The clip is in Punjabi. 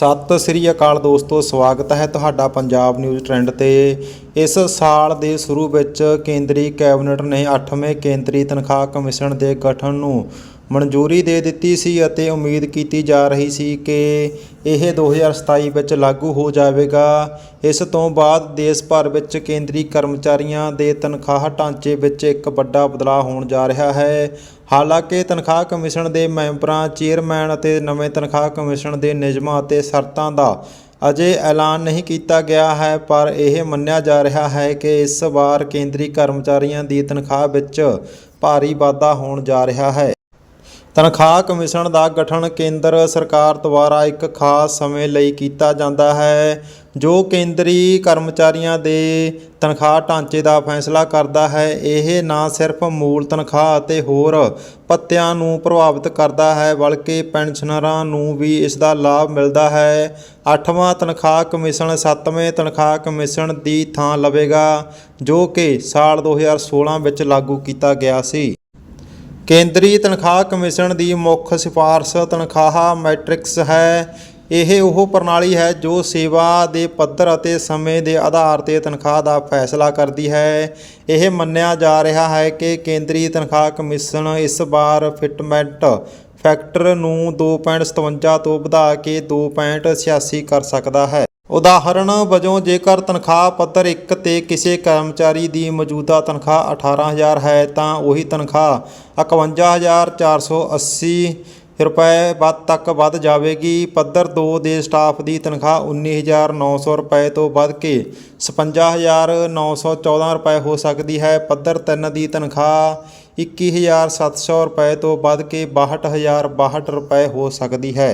ਸਤਿ ਸ੍ਰੀ ਅਕਾਲ ਦੋਸਤੋ, ਸਵਾਗਤ ਹੈ ਤੁਹਾਡਾ ਪੰਜਾਬ ਨਿਊਜ਼ ਟ੍ਰੈਂਡ ਤੇ। ਇਸ ਸਾਲ ਦੇ ਸ਼ੁਰੂ ਵਿੱਚ ਕੇਂਦਰੀ ਕੈਬਨਿਟ ਨੇ 8ਵੇਂ ਕੇਂਦਰੀ ਤਨਖਾਹ ਕਮਿਸ਼ਨ ਦੇ ਗਠਨ ਨੂੰ ਮਨਜ਼ੂਰੀ ਦੇ ਦਿੱਤੀ ਸੀ ਅਤੇ ਉਮੀਦ ਕੀਤੀ ਜਾ ਰਹੀ ਸੀ ਕਿ ਇਹ 2027 ਵਿੱਚ ਲਾਗੂ ਹੋ ਜਾਵੇਗਾ। ਇਸ ਤੋਂ ਬਾਅਦ ਦੇਸ਼ ਭਰ ਵਿੱਚ ਕੇਂਦਰੀ ਕਰਮਚਾਰੀਆਂ ਦੇ ਤਨਖਾਹ ਢਾਂਚੇ ਵਿੱਚ ਇੱਕ ਵੱਡਾ ਬਦਲਾਅ ਹੋਣ ਜਾ ਰਿਹਾ ਹੈ। ਹਾਲਾਂਕਿ ਤਨਖਾਹ ਕਮਿਸ਼ਨ ਦੇ ਮੈਂਬਰਾਂ, ਚੇਅਰਮੈਨ ਅਤੇ ਨਵੇਂ ਤਨਖਾਹ ਕਮਿਸ਼ਨ ਦੇ ਨਿਯਮਾਂ ਅਤੇ ਸ਼ਰਤਾਂ ਦਾ ਅਜੇ ਐਲਾਨ ਨਹੀਂ ਕੀਤਾ ਗਿਆ ਹੈ, ਪਰ ਇਹ ਮੰਨਿਆ ਜਾ ਰਿਹਾ ਹੈ ਕਿ ਇਸ ਵਾਰ ਕੇਂਦਰੀ ਕਰਮਚਾਰੀਆਂ ਦੀ ਤਨਖਾਹ ਵਿੱਚ ਭਾਰੀ ਵਾਧਾ ਹੋਣ ਜਾ ਰਿਹਾ ਹੈ। ਤਨਖਾਹ ਕਮਿਸ਼ਨ ਦਾ ਗਠਨ ਕੇਂਦਰ ਸਰਕਾਰ ਦੁਆਰਾ ਇੱਕ ਖਾਸ ਸਮੇਂ ਲਈ ਕੀਤਾ ਜਾਂਦਾ ਹੈ, ਜੋ ਕੇਂਦਰੀ ਕਰਮਚਾਰੀਆਂ ਦੇ ਤਨਖਾਹ ਢਾਂਚੇ ਦਾ ਫੈਸਲਾ ਕਰਦਾ ਹੈ। ਇਹ ਨਾ ਸਿਰਫ ਮੂਲ ਤਨਖਾਹ ਅਤੇ ਹੋਰ ਭੱਤਿਆਂ ਨੂੰ ਪ੍ਰਭਾਵਿਤ ਕਰਦਾ ਹੈ, ਬਲਕਿ ਪੈਨਸ਼ਨਰਾਂ ਨੂੰ ਵੀ ਇਸ ਦਾ ਲਾਭ ਮਿਲਦਾ ਹੈ। 8ਵਾਂ ਤਨਖਾਹ ਕਮਿਸ਼ਨ 7ਵੇਂ ਤਨਖਾਹ ਕਮਿਸ਼ਨ ਦੀ ਥਾਂ ਲਵੇਗਾ, ਜੋ ਕਿ ਸਾਲ 2016 ਵਿੱਚ ਲਾਗੂ ਕੀਤਾ ਗਿਆ ਸੀ। ਕੇਂਦਰੀ ਤਨਖਾਹ ਕਮਿਸ਼ਨ ਦੀ ਮੁੱਖ ਸਿਫਾਰਸ਼ ਤਨਖਾਹ ਮੈਟ੍ਰਿਕਸ ਹੈ। ਇਹ ਉਹ ਪ੍ਰਣਾਲੀ ਹੈ ਜੋ ਸੇਵਾ ਦੇ ਪੱਧਰ ਅਤੇ ਸਮੇਂ ਦੇ ਆਧਾਰ ਤੇ ਤਨਖਾਹ ਦਾ ਫੈਸਲਾ ਕਰਦੀ ਹੈ। ਇਹ ਮੰਨਿਆ ਜਾ ਰਿਹਾ ਹੈ ਕਿ ਕੇਂਦਰੀ ਤਨਖਾਹ ਕਮਿਸ਼ਨ ਇਸ ਵਾਰ ਫਿਟਮੈਂਟ ਫੈਕਟਰ ਨੂੰ 2.57 ਤੋਂ ਵਧਾ ਕੇ 2.86 ਕਰ ਸਕਦਾ ਹੈ। ਉਦਾਹਰਣ ਵਜੋਂ ਜੇਕਰ ਤਨਖਾਹ ਪੱਧਰ 1 ਤੇ ਕਿਸੇ ਕਰਮਚਾਰੀ ਦੀ ਮੌਜੂਦਾ ਤਨਖਾਹ 18000 ਹੈ, ਤਾਂ ਉਹੀ ਤਨਖਾਹ 51480 ਰੁਪਏ ਵੱਧ ਤੱਕ ਵੱਧ ਜਾਵੇਗੀ। ਪੱਧਰ 2 ਦੇ ਸਟਾਫ ਦੀ ਤਨਖਾਹ 19900 ਰੁਪਏ ਤੋਂ ਵੱਧ ਕੇ 55914 ਰੁਪਏ ਹੋ ਸਕਦੀ ਹੈ। ਪੱਧਰ 3 ਦੀ ਤਨਖਾਹ 21700 ਰੁਪਏ ਤੋਂ ਵੱਧ ਕੇ 62062 ਰੁਪਏ ਹੋ ਸਕਦੀ ਹੈ।